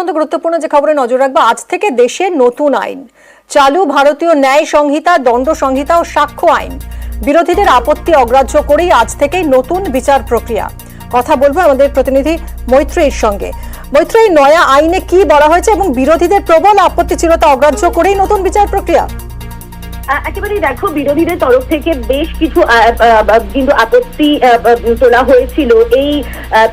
অত্যন্ত গুরুত্বপূর্ণ যে খবরে নজর রাখব, আজ থেকে দেশে নতুন আইন। চালু ভারতীয় ন্যায় সংহিতা, দণ্ড সংহিতা ও সাক্ষ্য আইন। বিরোধীদের আপত্তি অগ্রাহ্য করেই আজ থেকেই নতুন বিচার প্রক্রিয়া। কথা বলব আমাদের প্রতিনিধি মৈত্রীর সঙ্গে। মৈত্রী নয়া আইনে কি বলা হয়েছে এবং বিরোধীদের প্রবল আপত্তি ছিল তা অগ্রাহ্য করেই নতুন বিচার প্রক্রিয়া? আহ, একেবারেই দেখো বিরোধীদের তরফ থেকে বেশ কিছু কিন্তু আপত্তি তোলা হয়েছিল। এই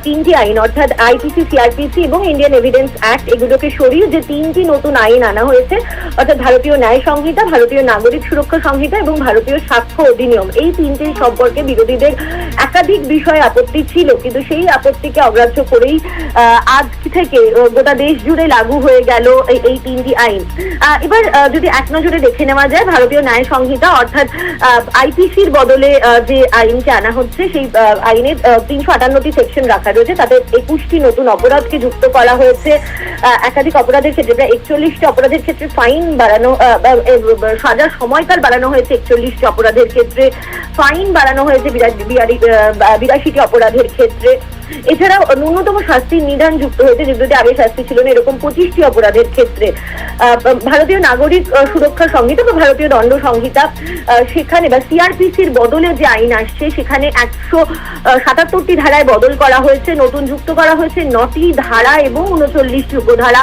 তিনটি আইন অর্থাৎ আইপিসি সিআরপিসি এবং ইন্ডিয়ান এভিডেন্স অ্যাক্ট এগুলোকে সরিয়ে যে তিনটি নতুন আইন আনা হয়েছে অর্থাৎ ভারতীয় ন্যায় সংহিতা ভারতীয় নাগরিক সুরক্ষা সংহিতা এবং ভারতীয় সাক্ষ্য অধিনিয়ম। এই তিনটি সম্পর্কে বিরোধীদের একাধিক বিষয়ে আপত্তি ছিল কিন্তু সেই আপত্তিকে অগ্রাহ্য করেই আজ থেকে গোটা দেশ জুড়ে লাগু হয়ে গেল এই- তিনটি আইন। এবার যদি এক নজরে দেখে নেওয়া যায় ভারতীয় ন্যায় সংহিতা অর্থাৎ আইপিসির বদলে যে আইনকে আনা হচ্ছে সেই আহ, আইনের তিনশো আটান্নটি সেকশন রাখা রয়েছে। তাদের একুশটি নতুন অপরাধকে যুক্ত করা হয়েছে। একাধিক অপরাধের ক্ষেত্রে প্রায় একচল্লিশটি অপরাধের ক্ষেত্রে ফাইন বাড়ানো সাজার সময়কাল বাড়ানো হয়েছে একচল্লিশটি অপরাধের ক্ষেত্রে। ফাইন বাড়ানো হয়েছে বিরাশিটি অপরাধের ক্ষেত্রে। এছাড়াও ন্যূনতম শাস্তির নিদান যুক্ত হয়েছে যেগুলোতে আগে শাস্তি ছিল না, এরকম পঁচিশটি অপরাধের ক্ষেত্রে। ভারতীয় নাগরিক সুরক্ষা সংহিতা বা ভারতীয় দণ্ড সংহিতা সেখানে বা সিআরপিসির বদলে যে আইন আসছে, সেখানে একশো সাতাত্তরটি ধারায় বদল করা হয়েছে, নতুন যুক্ত করা হয়েছে, নটি ধারা এবং উনচল্লিশটি উপধারা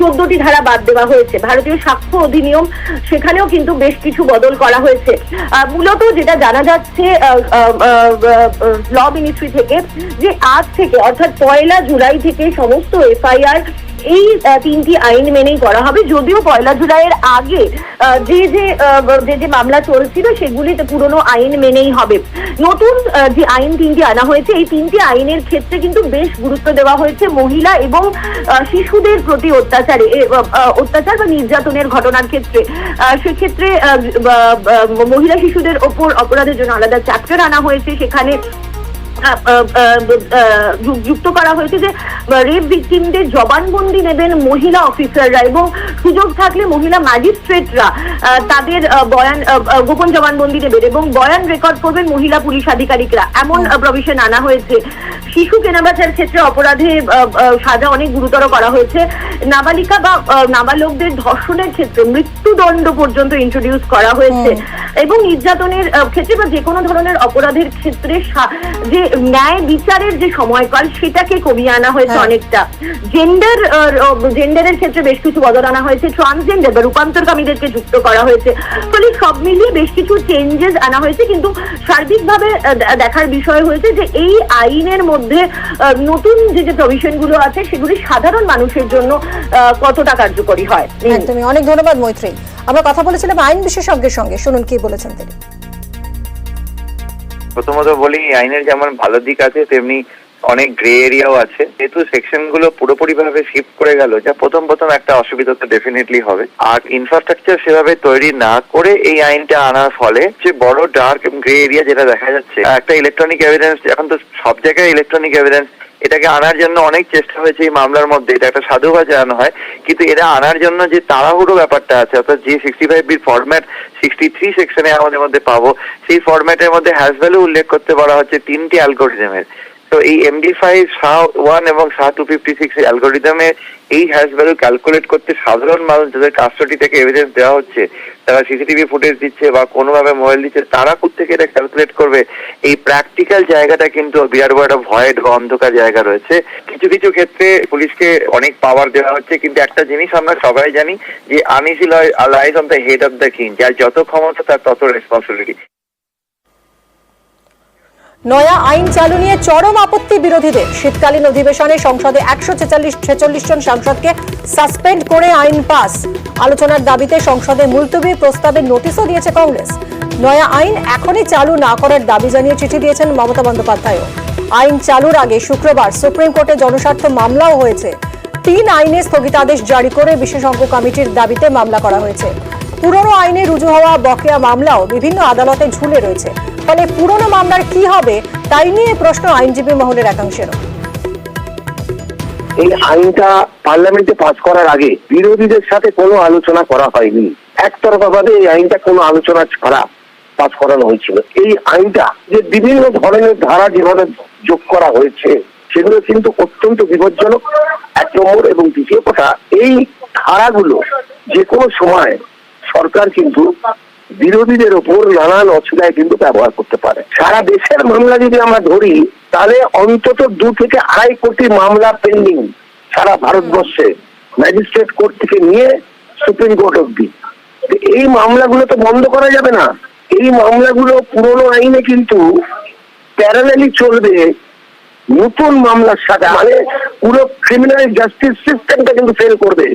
চোদ্দটি ধারা বাদ দেওয়া হয়েছে। ভারতীয় সাক্ষ্য অধিনিয়ম, সেখানেও কিন্তু বেশ কিছু বদল করা হয়েছে। মূলত যেটা জানা যাচ্ছে ল মিনিস্ট্রি থেকে যে আজ থেকে, অর্থাৎ পয়লা জুলাই থেকে সমস্ত এফআইআর এই তিনটি আইন মেনেই করা হবে। যদিও পয়লা জুলাইয়ের আগে যে যে যে যে মামলা চলছিল সেগুলিতে পুরনো আইন মেনেই হবে। নতুন যে আইন তিনটি আনা হয়েছে, এই তিনটি আইনের ক্ষেত্রে কিন্তু বেশ গুরুত্ব দেওয়া হয়েছে মহিলা এবং শিশুদের প্রতি অত্যাচারে অত্যাচার বা নির্যাতনের ঘটনার ক্ষেত্রে। সেক্ষেত্রে মহিলা শিশুদের ওপর অপরাধের জন্য আলাদা চ্যাপ্টার আনা হয়েছে। সেখানে যুক্ত করা হয়েছে যে রেপ ভিকটিমদের জবানবন্দি নেবেন মহিলা অফিসাররা এবং সুযোগ থাকলে মহিলা ম্যাজিস্ট্রেটরা তাদের বয়ান গোপন জবানবন্দি নেবেন এবং বয়ান রেকর্ড করবেন মহিলা পুলিশ আধিকারিকরা। এমন প্রভিশন আনা হয়েছে। শিশু কেনাবেচার ক্ষেত্রে অপরাধে সাজা অনেক গুরুতর করা হয়েছে। নাবালিকা বা নাবালকদের ধর্ষণের ক্ষেত্রে মৃত্যুদণ্ড পর্যন্ত ইন্ট্রোডিউস করা হয়েছে। এবং নির্যাতনের ক্ষেত্রে বা যে কোনো ধরনের অপরাধের ক্ষেত্রে যে ন্যায় বিচারের যে সময়কাল সেটাকে কমিয়ে আনা হয়েছে হ্যাঁ। অনেকটা। জেন্ডার জেন্ডারের ক্ষেত্রে বেশ কিছু বদল আনা হয়েছে। ট্রান্সজেন্ডার বা রূপান্তরকামীদেরকে যুক্ত করা হয়েছে। ফলে সব মিলিয়ে বেশ কিছু চেঞ্জেস আনা হয়েছে কিন্তু সার্বিকভাবে দেখার বিষয় হয়েছে যে এই আইনের মধ্যে নতুন যে যে প্রভিশনগুলো আছে সেগুলি সাধারণ মানুষের জন্য আহ, কতটা কার্যকরী হয়? একদমই। অনেক ধন্যবাদ মৈত্রী। আমরা কথা বলেছিলাম আইন বিশেষজ্ঞের সঙ্গে। শুনুন কি বলেছেন তিনি। প্রথমত বলি আইনের যেমন ভালো দিক আছে তেমনি অনেক গ্রে এরিয়াও আছে। যেহেতু সেকশনগুলো পুরোপুরি ভাবে শিফট করে গেল, যা প্রথম প্রথম একটা অসুবিধা তো ডেফিনেটলি হবে। আর ইনফ্রাস্ট্রাকচার সেভাবে তৈরি না করে এই আইনটা আনার ফলে যে বড় ডার্ক গ্রে এরিয়া যেটা দেখা যাচ্ছে, একটা ইলেকট্রনিক এভিডেন্স এখন তো সব জায়গায় ইলেকট্রনিক এভিডেন্স এটাকে আনার জন্য অনেক চেষ্টা হয়েছে এই মামলার মধ্যে। এটা একটা সাধুবাদ জানানো হয়, কিন্তু এটা আনার জন্য যে তাড়াহুড়ো ব্যাপারটা আছে, অর্থাৎ যে সিক্সটি ফাইভ বির ফরম্যাট সিক্সটি থ্রি সেকশনে আমাদের মধ্যে পাবো, সেই ফরম্যাটের মধ্যে হ্যাজ ভ্যালু উল্লেখ করতে বলা হচ্ছে তিনটি অ্যালগোরিদমের তো এই এমডি ফাইভ শাহ ওয়ান এবং শাহ টু ফিফটি সিক্স অ্যালগোরিদমে এই হ্যাশ ভ্যালু ক্যালকুলেট করতে সাধারণ মানুষ যাদের কাস্টডি থেকে এভিডেন্স দেওয়া হচ্ছে, তারা সিসিটিভি ফুটেজ দিচ্ছে বা কোনোভাবে মোবাইল দিচ্ছে, তারা থেকে এটা ক্যালকুলেট করবে? এই প্র্যাকটিক্যাল জায়গাটা কিন্তু বিরাট বড় একটা ভয়েড বা অন্ধকার জায়গা রয়েছে। কিছু কিছু ক্ষেত্রে পুলিশকে অনেক পাওয়ার দেওয়া হচ্ছে, কিন্তু একটা জিনিস আমরা সবাই জানি যে uneasy lies on the head of the king যার যত ক্ষমতা তার তত রেসপন্সিবিলিটি নয়া আইন চালু নিয়ে চরম আপত্তি বিরোধীদের। শীতকালীন অধিবেশনে সংসদে একশো ছেচল্লিশ ছেচল্লিশ জন সাংসদকে সাসপেন্ড করে আইন পাস। আলোচনার দাবিতে সংসদে মুলতবি প্রস্তাবের নোটিশও দিয়েছে কংগ্রেস। নয়া আইন এখনই চালু না করার দাবি জানিয়ে চিঠি দিয়েছেন মমতা বন্দ্যোপাধ্যায়ও। আইন চালুর আগে শুক্রবার সুপ্রিম কোর্টে জনস্বার্থ মামলাও হয়েছে। তিন আইনে স্থগিতাদেশ জারি করে বিশেষজ্ঞ কমিটির দাবিতে মামলা করা হয়েছে। পুরনো আইনে রুজু হওয়া বকেয়া মামলাও বিভিন্ন আদালতে ঝুলে রয়েছে। ফলে পুরনো মামলার কি হবে, তাই নিয়ে প্রশ্ন আইনজীবী মহলের একাংশেরও। এই আইনটা পার্লামেন্টে পাস করার আগে বিরোধীদের সাথে কোনো আলোচনা করা হয়নি। একতরফা ভাবে এই আইনটা কোনো আলোচনা ছাড়া পাস করানো হয়েছিল। এই আইনটা যে বিভিন্ন ধরনের ধারা যেভাবে যোগ করা হয়েছে, সেগুলো কিন্তু অত্যন্ত বিপজ্জনক। এক নম্বর এবং দ্বিতীয় কথা, এই ধারাগুলো যে কোনো সময় সরকার কিন্তু বিরোধীদের ওপর নানান অসুবিধায় কিন্তু ব্যবহার করতে পারে। সারা দেশের মামলা যদি আমরা ধরি, তাহলে অন্তত দু থেকে আড়াই কোটি মামলা পেন্ডিং সারা ভারতবর্ষে ম্যাজিস্ট্রেট কোর্ট থেকে নিয়ে সুপ্রিম কোর্ট অব্দি এই মামলাগুলো তো বন্ধ করা যাবে না। এই মামলাগুলো পুরনো আইনে কিন্তু প্যারালালি চলবে নতুন মামলার সাথে। মানে পুরো ক্রিমিনাল জাস্টিস সিস্টেমটা কিন্তু ফেল করবে।